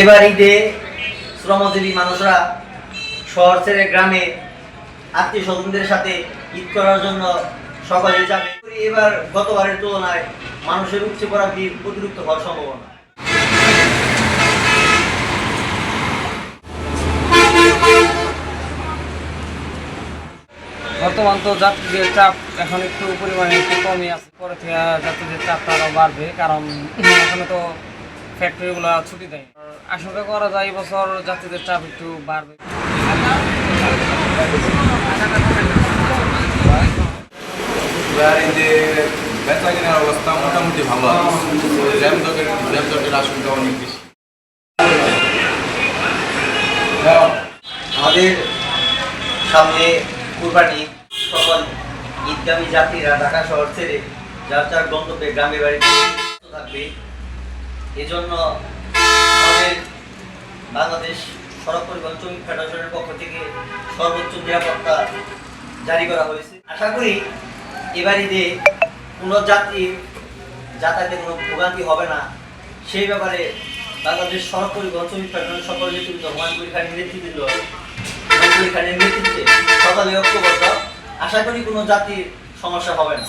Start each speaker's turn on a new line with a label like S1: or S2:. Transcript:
S1: এবার ঈদে শ্রমজীবী মানুষরা শহর ছেড়ে গ্রামে আত্মীয় স্বজনদের সাথে ঈদ করার জন্য সকালে যাবে। এবার গতবারের তুলনায় মানুষের উপচে পড়া ভিড় অতিরিক্ত হওয়ার সম্ভাবনা।
S2: বর্তমান তো যাত্রীদের চাপ এখন একটু পরিমাণে একটু কমই আছে। পরে থেকে যাত্রীদের চাপটা আরও বাড়বে, কারণ এখানে তো ফ্যাক্টরিগুলো ছুটি দেয়। আশঙ্কা করা যায় এবছর যাত্রীদের চাপ একটু বাড়বে।
S3: বেশি।
S1: আমাদের সামনে যাত্রীরা ঢাকা শহর ছেড়ে যার যার গন্তব্যে গ্রামের বাড়িতে থাকবে। এজন্য আমাদের বাংলাদেশ সড়ক পরিবহন শ্রমিক ফেডারেশনের পক্ষ থেকে সর্বোচ্চ নিরাপত্তা জারি করা হয়েছে। আশা করি এবার ঈদে কোনো যাত্রী, যাতায়াতে কোনো ভোগান্তি হবে না। সেই ব্যাপারে বাংলাদেশ সড়ক পরিবহন শ্রমিক ফেডারেশন সকল নেতৃত্ব হুমায়ুন খানের নেতৃত্ব হুমায়ুন খানের নেতৃত্বে সকালে ঐক্যবদ্ধ। আশা করি কোনো যাত্রীর সমস্যা হবে না।